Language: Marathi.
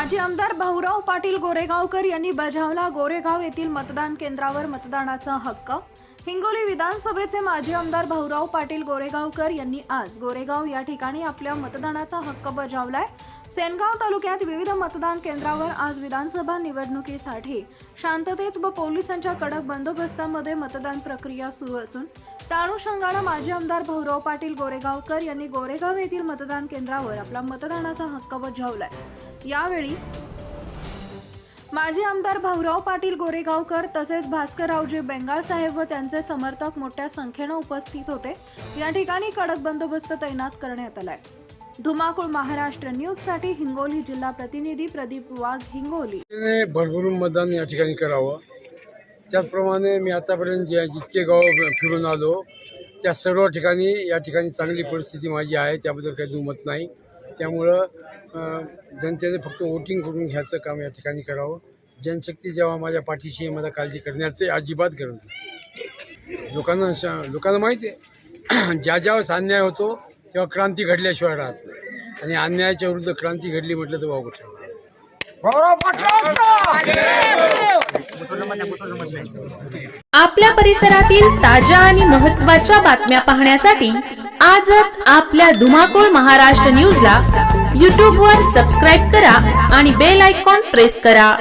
माजी आमदार भाऊराव पाटील गोरेगावकर यांनी बजावला गोरेगाव येथील मतदान केंद्रावर मतदानाचा हक्क. हिंगोली विधानसभेचे माजी आमदार भाऊराव पाटील गोरेगावकर यांनी आज गोरेगाव या ठिकाणी आपल्या मतदानाचा हक्क बजावलाय. सेनगाव तालुक्यात विविध मतदान केंद्रावर आज विधानसभा निवडणुकीसाठी शांततेत व पोलिसांच्या कडक बंदोबस्तामध्ये मतदान प्रक्रिया सुरू असून त्या अनुषंगानं माजी आमदार भाऊराव पाटील गोरेगावकर यांनी गोरेगाव येथील मतदान केंद्रावर आपला मतदानाचा हक्क बजावलाय. यावेळी माजी आमदार भाऊराव पाटील गोरेगावकर तसेच भास्कररावजी बेंगाळ साहेब व त्यांचे समर्थक मोठ्या संख्येनं उपस्थित होते. या ठिकाणी कडक बंदोबस्त तैनात करण्यात आलाय. धुमाकूळ महाराष्ट्र न्यूजसाठी हिंगोली जिल्हा प्रतिनिधी प्रदीप वाघ हिंगोली. भरभरून मतदान या ठिकाणी करावं. त्याचप्रमाणे मी आतापर्यंत जे जितके गाव फिरून आलो त्या सर्व ठिकाणी या ठिकाणी चांगली परिस्थिती माझी आहे त्याबद्दल काही दुमत नाही. त्यामुळं जनतेने फक्त वोटिंग करून घ्यायचं काम या ठिकाणी करावं. जनशक्ती जेव्हा माझ्या पाठीशी मला काळजी करण्याचे अजिबात गरज नाही. लोकांना लोकांना माहिती आहे ज्या ज्यावेळेस अन्याय होतो तेव्हा क्रांती घडल्याशिवाय राहत नाही. आणि अन्यायाच्या विरुद्ध क्रांती घडली म्हटलं तर वावगं ठरणार आपल्या परिसरातील ताज्या आणि महत्त्वाच्या बातम्या पाहण्यासाठी आजच आपल्या धुमाकूळ महाराष्ट्र न्यूजला यूट्यूबवर सबस्क्राईब करा आणि बेल आयकॉन प्रेस करा.